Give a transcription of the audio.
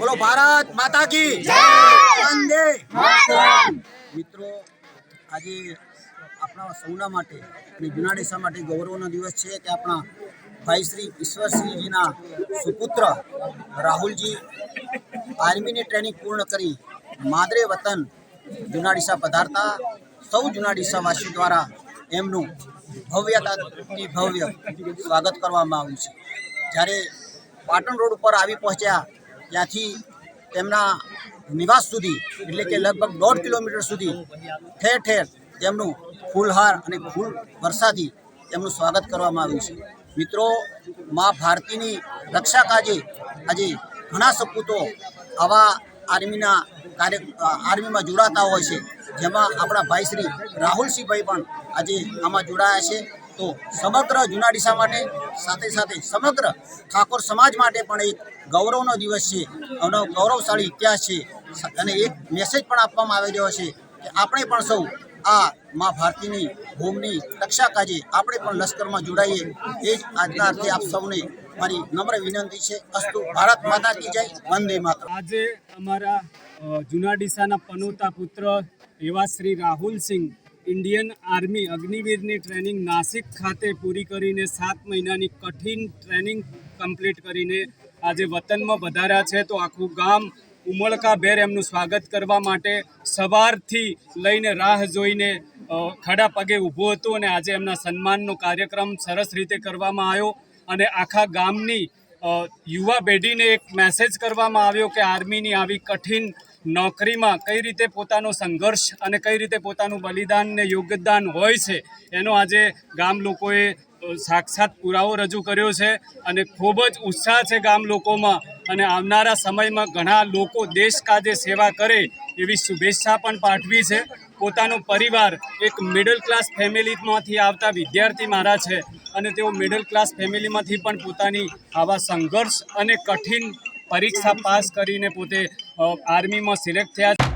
બોલો ભારત માતા કી વંદે મિત્રો આજે આપણા સૌના માટે અને જુનાડીસા માટે ગૌરવનો દિવસ છે કે આપણા ભાઈ શ્રી ઈશ્વરસિંહજીના સુપુત્ર રાહુલજી આર્મીની ટ્રેનિંગ પૂર્ણ કરી માદરે વતન જુનાડીસા પધારતા. સૌ જુનાડીસાવાસી દ્વારા એમનું ભવ્યતાથી ભવ્ય સ્વાગત કરવામાં આવ્યું છે. જ્યારે પાટણ રોડ ઉપર આવી પહોંચ્યા ત્યાંથી તેમના નિવાસ સુધી, એટલે કે લગભગ દોઢ કિલોમીટર સુધી ઠેર ઠેર તેમનું ફૂલહાર અને ફૂલ વર્ષાથી તેમનું સ્વાગત કરવામાં આવ્યું છે. મિત્રો, મા ભારતીની રક્ષા કાજે આજે ઘણા સપૂતો આવા આર્મીના કાર્ય, આર્મીમાં જોડાતા હોય છે. જેમાં આપણા ભાઈ શ્રી રાહુલસિંહભાઈ પણ આજે આમાં જોડાયા છે. તો સમગ્ર જુનાડીસા માટે, સાથે સાથે સમગ્ર ઠાકોર સમાજ માટે પણ એક ગૌરવનો દિવસ છે અને ગૌરવશાળી ઇતિહાસ છે. અને એક મેસેજ પણ આપવામાં આવી રહ્યો છે કે આપણે પણ સૌ આ મા ભારતીની ભૂમિની રક્ષા કાજે આપણે પણ લશ્કરમાં જોડાઈએ. એ જ આજના અર્થે આપ સૌને મારી નમ્ર વિનંતી છે. અસ્તુ ભારત માતા કી જય. વંદે માતરમ. આજે અમારા જુનાડીસાના ડીસાના પનોતા પુત્ર એવા શ્રી રાહુલસિંહ ઇન્ડિયન આર્મી અગ્નિવીરની ટ્રેનિંગ નાસિક ખાતે પૂરી કરીને સાત મહિનાની કઠિન ટ્રેનિંગ કમ્પ્લીટ કરીને આજે વતનમાં વધાર્યા છે. તો આખું ગામ ઉમળકાભેર એમનું સ્વાગત કરવા માટે સવારથી લઈને રાહ જોઈને ખડા પગે ઊભો હતો અને આજે એમના સન્માનનો કાર્યક્રમ સરસ રીતે કરવામાં આવ્યો અને આખા ગામની યુવા પેઢીને એક મેસેજ કરવામાં આવ્યો કે આર્મીની આવી કઠિન નોકરીમાં કઈ રીતે પોતાનો સંઘર્ષ અને કઈ રીતે પોતાનું બલિદાન ને યોગદાન હોય છે, એનો આજે ગામ લોકોએ સાક્ષાત પુરાવો રજૂ કર્યો છે અને ખૂબ જ ઉત્સાહ છે ગામ લોકોમાં અને આવનારા સમયમાં ઘણા લોકો દેશ કાજે સેવા કરે એવી શુભેચ્છા પણ પાઠવી છે. પોતાનો પરિવાર એક મિડલ ક્લાસ ફેમિલીમાંથી આવતા વિદ્યાર્થી મારા છે અને તેઓ મિડલ ક્લાસ ફેમિલીમાંથી પણ પોતાની આવા સંઘર્ષ અને કઠિન પરીક્ષા પાસ કરીને પોતે આર્મીમાં સિલેક્ટ થયા